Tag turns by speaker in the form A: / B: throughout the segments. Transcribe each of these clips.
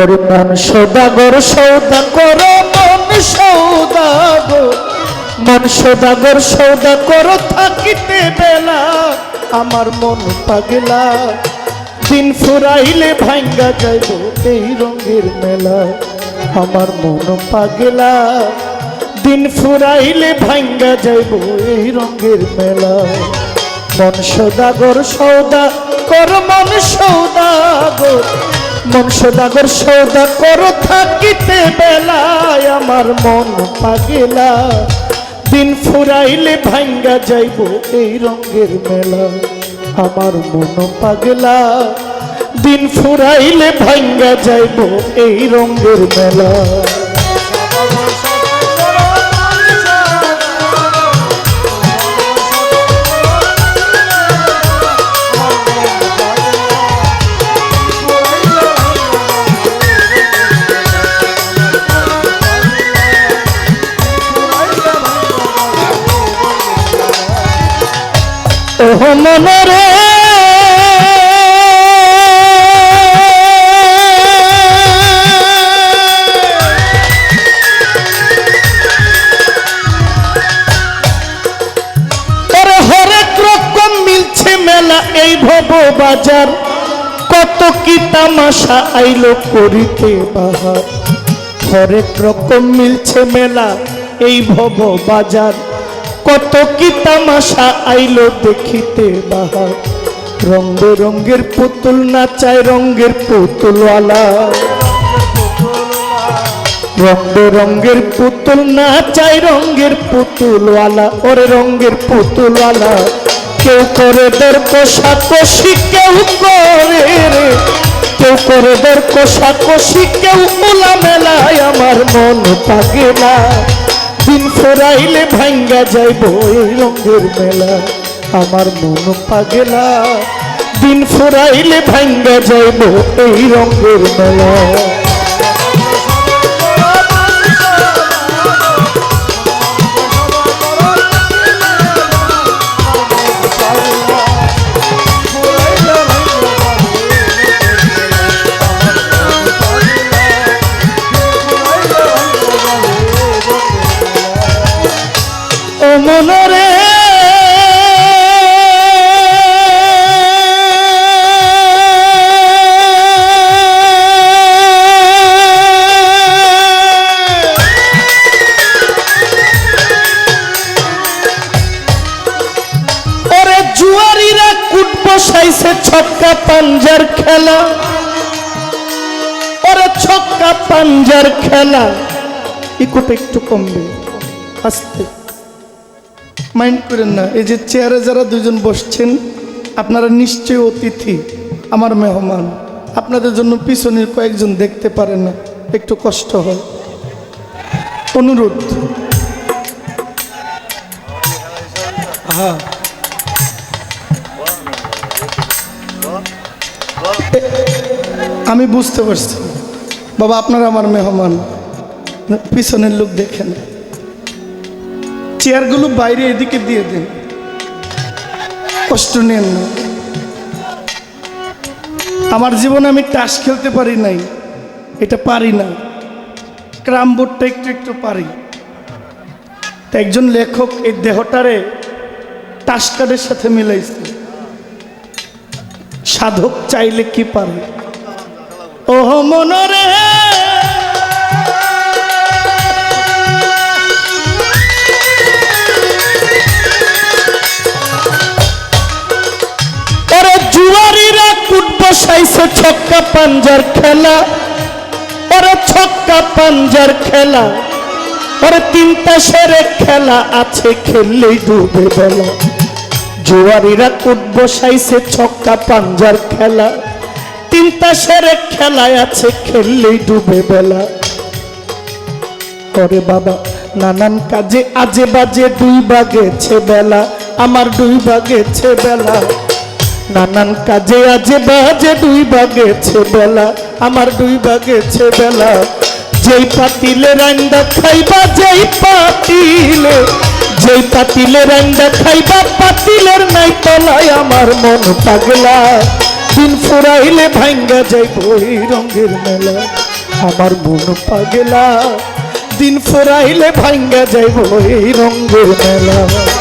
A: ওর মন সদাগর সৌদা করো মন সৌদাগর। মন সদাগর সৌদা করো থাকিতে বেলা আমার মন পাগলা। দিন ফুরাইলে ভাঙ্গা যাইব এই রঙের মেলা। আমার মন পাগলা। দিন ফুরাইলে ভাঙ্গা যাইব এই রঙের মেলা। মন সদাগর সৌদা কর মন সৌদাগর। মন সদাগর সৌদা কর থাকিতে বেলায়, আমার মন পাগেলা। দিন ফুরাইলে ভাঙ্গা যাইব এই রঙের মেলা, আমার মন পাগলা। দিন ফুরাইলে ভাঙ্গা যাইব এই রঙের মেলা। ওরে হরেক রকম মিলছে মেলা এই ভব বাজার কত কি তামাশা আইলো করিতে বাহার। হরেক রকম মিলছে মেলা এই ভব বাজার কত কি তামাশা আইলো দেখিতে বাহার রঙ রঙের পুতুল নাচায় রঙের পুতুলওয়ালা। রঙ রঙের পুতুল নাচায় রঙের পুতুলওয়ালা। ওরে রঙের পুতুলওয়ালা, কেউ করে দের কষাকষি, কেউ করে রে। কেউ করে দের কষাকষি, কেউ মোলা মেলায় আমার মন পাগেলা। দিন ফোরাইলে ভাঙ্গা যাইব এই রঙের মেলা। আমার মন পাগেলা। দিন ফোরাইলে ভাঙ্গা যাইব এই রঙের মেলা। ছক্কা পাঞ্জার খেলা। ওরে ছক্কা পাঞ্জার খেলা। ইকোটা একটু কমবে। আস্তে। মাইন্ড করেন না, এই যে চেয়ারে যারা দুজন বসছেন, আপনারা নিশ্চয়ই অতিথি, আমার মেহমান। আপনাদের জন্য পিছনের কয়েকজন দেখতে পারেন না, একটু কষ্ট হয়। অনুরোধ। হ্যাঁ। আমি বুঝতে পারছি। বাবা, আপনারা আমার মেহমান। পিছনের লোক দেখেন। চেয়ারগুলো বাইরে এদিকে দিয়ে দিন। কষ্ট নেন না। আমার জীবনে আমি টাস খেলতে পারি নাই। এটা পারি না। ক্রাম বোর্ডটা একটু একটু পারি। একজন লেখক এই দেহটারে টাস কার্ডের সাথে মিলাইছে? সাধক চাইলে কি পারে? ওহ মনরে। জুয়ারিরা কুট বসাইছে ছক্কা পাঞ্জার খেলা। ওরে ছক্কা পাঞ্জার খেলা। ওরে তিনটা সেরে খেলা আছে, খেললেই ডুবে বেলা। জুয়ারিরা কুট বসাইছে ছক্কা পাঞ্জার খেলা। তিনটা সেরে খেলায় আছে খেললেই ডুবে বেলা। করে বাবা, নানান কাজে আজে বাজে দুই বাগেছে বেলা, আমার দুই বাগেছে বেলা। নানান কাজে আজে বাজে দুই বাগেছে বেলা, আমার দুই বাগেছে বেলা। যেই পাতিলে রান্দা খাইবা, যেই পাতিলে যেই পাতিলের রান্দা খাইবা, পাতিলের নাই তলায় আমার মন পাগলা। দিন ফুরাইলে ভাঙ্গা যাই বই রঙের মেলা। আমার মন পাগলা। দিন ফুরাইলে ভাঙ্গা যাই বই রঙের মেলা।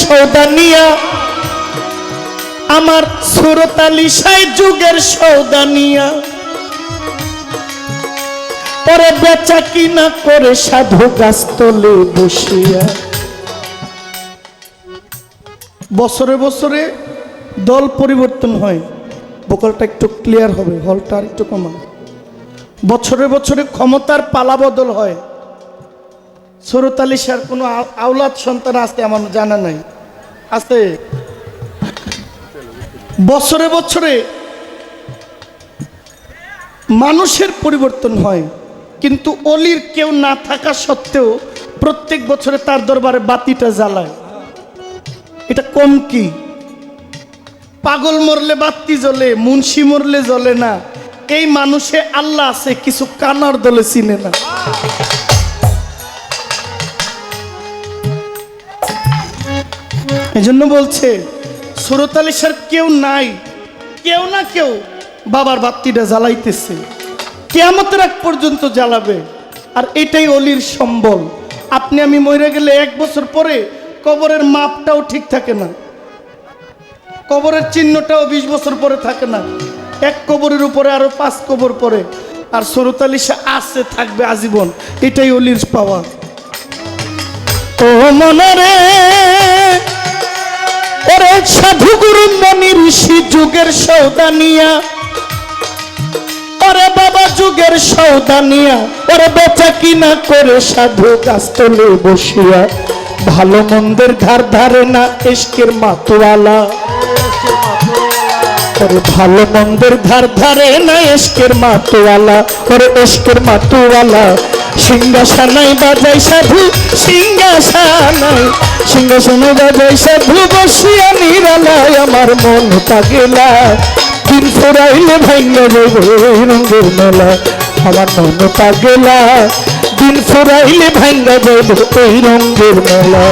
A: সৌদা নিয়া, আমার সুরতালি সাই যুগের সৌদা নিয়া। পরে বেচা কিনা করে সাধু গাছ তলে বসিয়া। বছরে বছরে দল পরিবর্তন হয়। বোকালটা একটু ক্লিয়ার হবে, হলটা আর একটু কমা বছরে বছরে ক্ষমতার পালা বদল হয় সরতালিশার কোনো আওলাদ সন্তান আসতে আমার জানা নাই? আছে? বছরে বছরে মানুষের পরিবর্তন হয়, কিন্তু অলির কেউ না থাকা সত্ত্বেও প্রত্যেক বছরে তার দরবারে বাতিটা জ্বালায়। এটা কম কি? পাগল মরলে বাতি জ্বলে, মুন্সি মরলে জ্বলে না। এই মানুষে আল্লাহ আছে, কিছু কানার দলে চিনে না। এই জন্য বলছে সুরতালিশার কেউ নাই, কেউ না কেউ বাবার বাতিটা জ্বালাইতেছে। কেয়ামতের এক পর্যন্ত জ্বালাবে। আর এটাই অলির সম্বল। আপনি আমি মরে গেলে এক বছর পরে কবরের মাপটাও ঠিক থাকে না। কবরের চিহ্নটাও বিশ বছর পরে থাকে না। এক কবরের উপরে, আরও পাঁচ কবর পরে। আর সরতালিশা আছে, থাকবে আজীবন। এটাই অলির পাওয়া। ও মনরে ওরে সাধু গুরু মনি ঋষি যুগের সৌদানিয়া। ওরে বাবা যুগের সৌদানিয়া। ওরে বেচা কিনা করে সাধু গাছতলে বসিয়া। ভালো মন্দের ধার ধারে না এসকের মাতোয়ালা। ওরে ভালো মন্দের ধার ধারে না এসকের মাতোয়ালা? ওরে এসকের মাতোয়ালা সিংহাসানাই বাজাই সাধু সিংহাসানাই সিংহাসনে বাজাই সাধু, বসিয়া নিরালায় আমার মন পাগেলা। দিন ফুরাইলে ভাইলে যাইব রঙের মেলা। আমার মন পাগেলা, দিন ফুরাইলে ভাঙ্গা যাইব এই রঙের মেলা।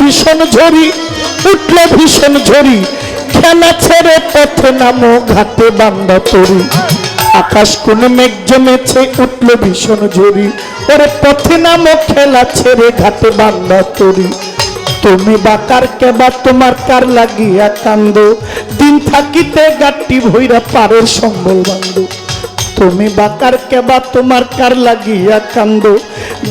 A: ভীষণ ঝরি উঠল ভীষণ ঝরি খেলা ছেড়ে পথে নামো, ঘাটে বান্দা তরি। আকাশ কোন মেঘ জমেছে, উঠল ভীষণ ঝরি ওরে পথে নামো, খেলা ছেড়ে ঘাটে বান্দা তরি। তুমি বাকার কেবা, তোমার কার লাগিয়া কান্দ। দিন থাকিতে গাটি ভৈরা পারের সম্বল বান্ধব তুমি বাকার কেবা, তোমার কার লাগিয়া কান্দ।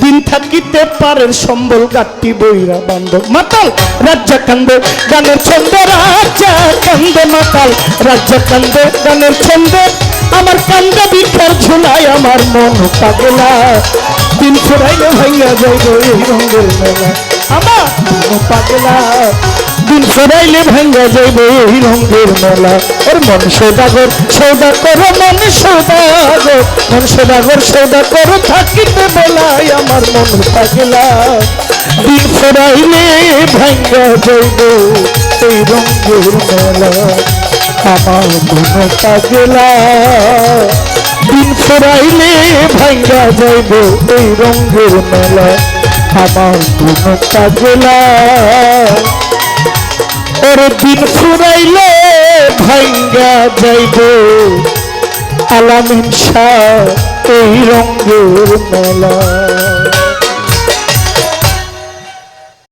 A: দিন থাকিতে পারের সম্বল গাটি বইরা বান্ধ। মাতাল, রাজ্য কান্দে গানের ছন্দে রাজা কান্দে মাতাল, রাজ্য কান্দে গানের ছন্দে। আমার কান্দে বিখার ঝুলাই আমার মন পাগলা। দিন ফুরাইলে ভাইয়া যাইব এই রঙের মেলা। আমার পাগলা। দিন ফুরাইলে ভাঙ্গা যাইব এই রঙের মেলা। ওর মন সৌদাগর সৌদা করো, মন সৌদাগর মন সৌদাগর সৌদা করো থাকিতে বেলায় আমার মন পাগলা। দিন ফেরাইলে ভাঙ্গা যাইব এই রঙের মেলা। আমার মন পাগলা। দিন ফেরাইলে ভাঙ্গা যাইব এই রঙের মেলা। আমার মন পাগলা। ওর দিন ফুরাইলে ভাঙ্গা যাইব। আলামিন শাহ এই রঙ্গের মেলা।